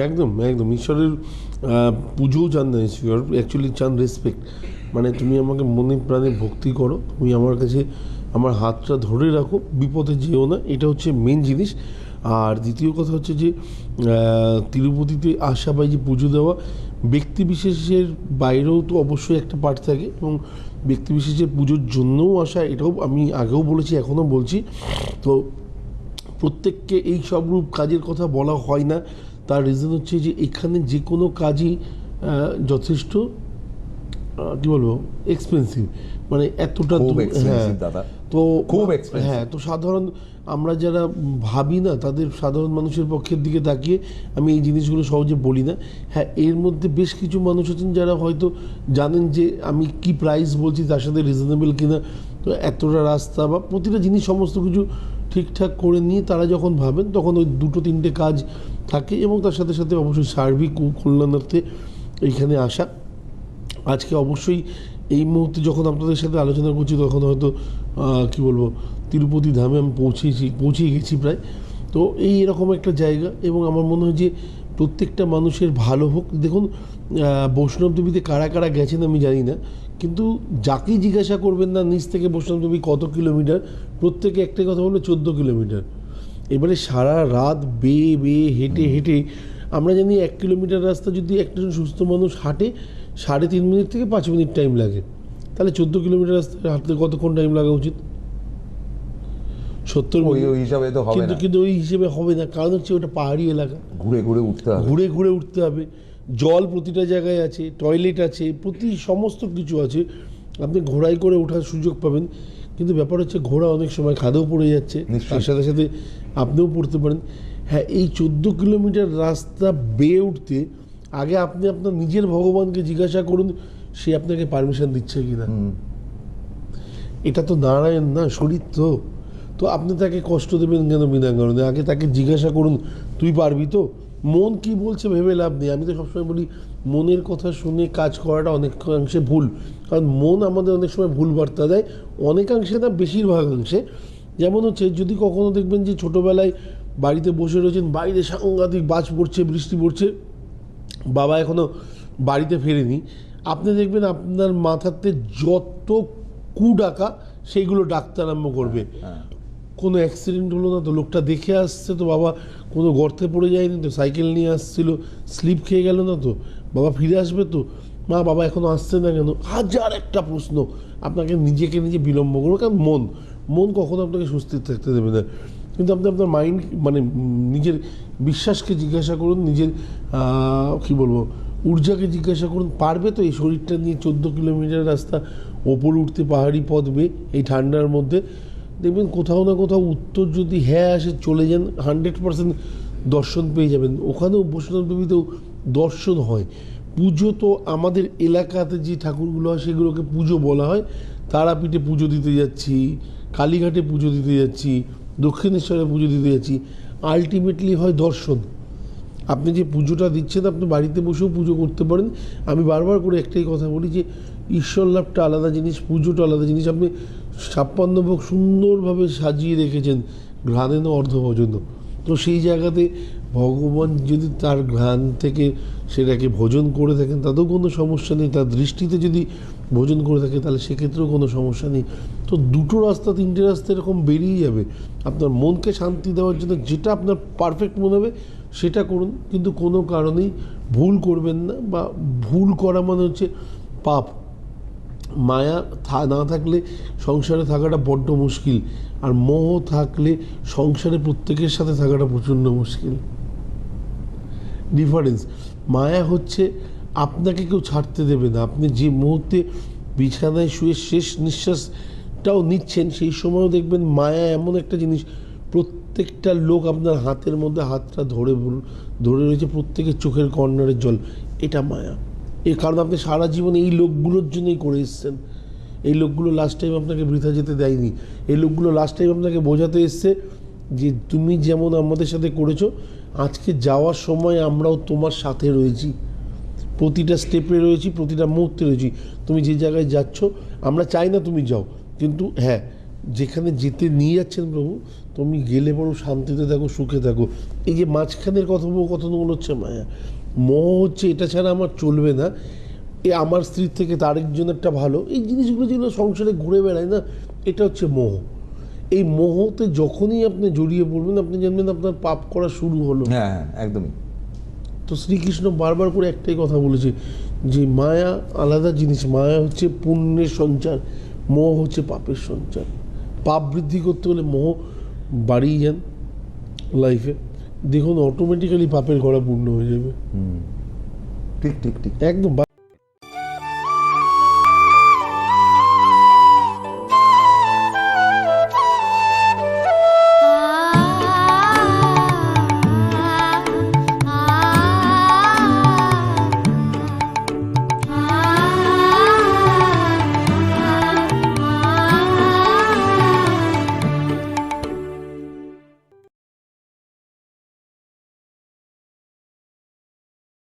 একদম একদম। ঈশ্বরের পুজোও চান না, ঈশ্বর। অ্যাকচুয়ালি চান রেসপেক্ট মানে তুমি আমাকে মনে প্রাণে ভক্তি করো। তুমি আমার কাছে আমার হাতটা ধরে রাখো, বিপদে যেও না। এটা হচ্ছে মেন জিনিস। আর দ্বিতীয় কথা হচ্ছে যে তিরুপতিতে আসা বা যে পুজো দেওয়া, ব্যক্তি বিশেষের বাইরেও তো অবশ্যই একটা পার্ট থাকে এবং ব্যক্তি বিশেষের পুজোর জন্যও আসা, এটাও আমি আগেও বলেছি, এখনও বলছি। তো প্রত্যেককে এই সব রূপ কাজের কথা বলা হয় না। তার রিজন হচ্ছে যে এখানে যে কোনো কাজই যথেষ্ট কি বলব এক্সপেন্সিভ মানে এতটা খুব দাদা। তো খুব হ্যাঁ তো সাধারণ আমরা যারা ভাবি না তাদের সাধারণ মানুষের পক্ষের দিকে তাকিয়ে আমি এই জিনিসগুলো সহজে বলি না। হ্যাঁ এর মধ্যে বেশ কিছু মানুষ আছেন যারা হয়তো জানেন যে আমি কি প্রাইস বলছি তার সাথে রিজনেবল কিনা। তো এতটা রাস্তা বা প্রতিটা জিনিস সমস্ত কিছু ঠিকঠাক করে নিয়ে তারা যখন ভাবেন, তখন ওই দুটো তিনটে কাজ থাকে এবং তার সাথে সাথে অবশ্যই সার্বিক কল্যাণার্থে এইখানে আসা। আজকে অবশ্যই এই মুহূর্তে যখন আপনাদের সাথে আলোচনা করছি, তখন হয়তো কি বলব, তিরুপতি ধামে আমি পৌঁছেছি পৌঁছে গেছি প্রায়। তো এই এরকম একটা জায়গা এবং আমার মনে হয় যে প্রত্যেকটা মানুষের ভালো হোক। দেখুন বৈষ্ণব দেবীতে কারা কারা গেছেন আমি জানি না। কিন্তু যাকেই জিজ্ঞাসা করবেন না নিচ থেকে বৈষ্ণব দেবী কত কিলোমিটার? প্রত্যেকে একটাই কথা বলবে চোদ্দ কিলোমিটার। এবারে সারা রাত বেয়ে বেয়ে হেঁটে হেঁটে আমরা জানি এক কিলোমিটার রাস্তা যদি একটা সুস্থ মানুষ হাঁটে সাড়ে তিন মিনিট থেকে পাঁচ মিনিট টাইম লাগে। তাহলে চোদ্দ কিলোমিটার রাস্তা হাঁটতে কতক্ষণ টাইম লাগা উচিত? সত্তর ওই মিনিট। ওই হিসাবে তো হবে কিন্তু কিন্তু ওই হিসেবে হবে না কারণ হচ্ছে ওটা পাহাড়ি এলাকা। ঘুরে ঘুরে উঠতে হবে। ঘুরে ঘুরে উঠতে হবে। জল প্রতিটা জায়গায় আছে টয়লেট আছে প্রতি সমস্ত কিছু আছে। আপনি ঘোড়ায় করে ওঠার সুযোগ পাবেন। কিন্তু ব্যাপার হচ্ছে ঘোড়া অনেক সময় খাদেও পড়ে যাচ্ছে। তার সাথে সাথে আপনিও পড়তে পারেন। হ্যাঁ এই চোদ্দ কিলোমিটার রাস্তা বেয়ে উঠতে আগে আপনি আপনার নিজের ভগবানকে জিজ্ঞাসা করুন সে আপনাকে পারমিশন দিচ্ছে কি না এটা তো নারায়ণ না শরীর তো। তো আপনি তাকে কষ্ট দেবেন কেন বিনা কারণে? আগে তাকে জিজ্ঞাসা করুন তুই পারবি তো? মন কি বলছে ভেবে লাভ নেই। আমি তো সবসময় বলি, মনের কথা শুনে কাজ করাটা অনেকাংশে ভুল। কারণ মন আমাদের অনেক সময় ভুল বার্তা দেয়। অনেকাংশে না বেশিরভাগ অংশে। যেমন হচ্ছে, যদি কখনো দেখবেন যে ছোটোবেলায় বাড়িতে বসে রয়েছেন, বাইরে সাংঘাতিক বাজ পড়ছে, বৃষ্টি পড়ছে, বাবা এখনও বাড়িতে ফেরেনি। আপনি দেখবেন আপনার মাথাতে যত কু ডাকা সেইগুলো ডাকতে আরম্ভ করবে। হ্যাঁ। কোনো অ্যাক্সিডেন্ট হলো না, তো লোকটা দেখে আসছে, তো বাবা কোনো গর্তে পড়ে যায়নি, তো সাইকেল নিয়ে আসছিল, স্লিপ খেয়ে গেল না তো, বাবা ফিরে আসবে তো, মা বাবা এখনও আসছে না কেন? হাজার একটা প্রশ্ন, আপনাকে নিজেকে নিজে বিলম্ব করবে, কারণ মন মন কখনো আপনাকে সুস্থির থাকতে দেবে না। কিন্তু আপনি আপনার মাইন্ড মানে নিজের বিশ্বাসকে জিজ্ঞাসা করুন, নিজের কি বলব, ঊর্জাকে জিজ্ঞাসা করুন, পারবে তো এই শরীরটা নিয়ে চোদ্দ কিলোমিটার রাস্তা, ওপর উঠতে পাহাড়ি পথ বেয়ে, এই ঠান্ডার মধ্যে। দেখবেন কোথাও না কোথাও উত্তর যদি হ্যাঁ আসে, চলে যান হান্ড্রেড পার্সেন্ট দর্শন পেয়ে যাবেন। ওখানেও বৈষ্ণব দেবীতেও দর্শন হয়। পুজো তো আমাদের এলাকাতে যে ঠাকুরগুলো হয়, সেগুলোকে পুজো বলা হয়। তারাপীঠে পুজো দিতে যাচ্ছি, কালীঘাটে পুজো দিতে যাচ্ছি, দক্ষিণেশ্বরে পুজো দিতে যাচ্ছি। আলটিমেটলি হয় দর্শন। আপনি যে পুজোটা দিচ্ছেন, আপনি বাড়িতে বসেও পুজো করতে পারেন। আমি বারবার করে একটাই কথা বলি যে, ঈশ্বর লাভটা আলাদা জিনিস, পুজোটা আলাদা জিনিস। আপনি ছাপ্পান্ন ভোগ সুন্দরভাবে সাজিয়ে রেখেছেন ঘ্রাণেন অর্ধভোজন তো সেই জায়গাতে ভগবান যদি তার ঘ্রাণ থেকে সেটাকে ভোজন করে থাকেন, তাতেও কোনো সমস্যা নেই। তার দৃষ্টিতে যদি ভোজন করে থাকে, তাহলে সেক্ষেত্রেও কোনো সমস্যা নেই। তো দুটো রাস্তা, তিনটে রাস্তা এরকম বেরিয়ে যাবে। আপনার মনকে শান্তি দেওয়ার জন্য যেটা আপনার পারফেক্ট মনে হবে, সেটা করুন। কিন্তু কোনো কারণেই ভুল করবেন না বা ভুল করা মানে হচ্ছে পাপ। মায়া থা- না থাকলে সংসারে থাকাটা বড্ড মুশকিল, আর মোহ থাকলে সংসারে প্রত্যেকের সাথে থাকাটা প্রচণ্ড মুশকিল। ডিফারেন্স মায়া হচ্ছে আপনাকে কেউ ছাড়তে দেবে না। আপনি যে মুহূর্তে বিছানায় শুয়ে শেষ নিঃশ্বাসটাও নিচ্ছেন, সেই সময়ও দেখবেন মায়া এমন একটা জিনিস, প্রত্যেকটা লোক আপনার হাতের মধ্যে হাতটা ধরে ধরে রয়েছে প্রত্যেকের চোখের কর্নারের জল। এটা মায়া। এর কারণ আপনি সারা জীবন এই লোকগুলোর জন্যই করে এসছেন। এই লোকগুলো লাস্ট টাইম আপনাকে বৃথা যেতে দেয়নি। এই লোকগুলো লাস্ট টাইম আপনাকে বোঝাতে এসছে যে তুমি যেমন আমাদের সাথে করেছ, আজকে যাওয়ার সময় আমরাও তোমার সাথে রয়েছি। প্রতিটা স্টেপে রয়েছি, প্রতিটা মুহূর্তে রয়েছি। তুমি যে জায়গায় যাচ্ছ, আমরা চাই না তুমি যাও। কিন্তু হ্যাঁ যেখানে যেতে নিয়ে যাচ্ছেন প্রভু, তুমি গেলে পরও শান্তিতে থাকো, সুখে থাকো। এই যে মাঝখানের কথোপকথনগুলো হচ্ছে মায়া। মোহ হচ্ছে এটা ছাড়া আমার চলবে না। এ আমার স্ত্রীর থেকে তারেকজন একটা ভালো। এই জিনিসগুলো যেগুলো সংসারে ঘুরে বেড়ায় না এটা হচ্ছে মোহ। এই মোহতে যখনই আপনি জড়িয়ে পড়বেন আপনি জানবেন আপনার পাপ করা শুরু হলো। হ্যাঁ হ্যাঁ একদমই। তো শ্রীকৃষ্ণ বারবার করে একটাই কথা বলেছে যে মায়া আলাদা জিনিস মায়া হচ্ছে পুণ্যের সঞ্চার মোহ হচ্ছে পাপের সঞ্চার। পাপ বৃদ্ধি করতে হলে মোহ বাড়িয়ে যান লাইফে দেখুন অটোমেটিক্যালি পাপের গড়া পূর্ণ হয়ে যাবে। ঠিক ঠিক ঠিক। একদম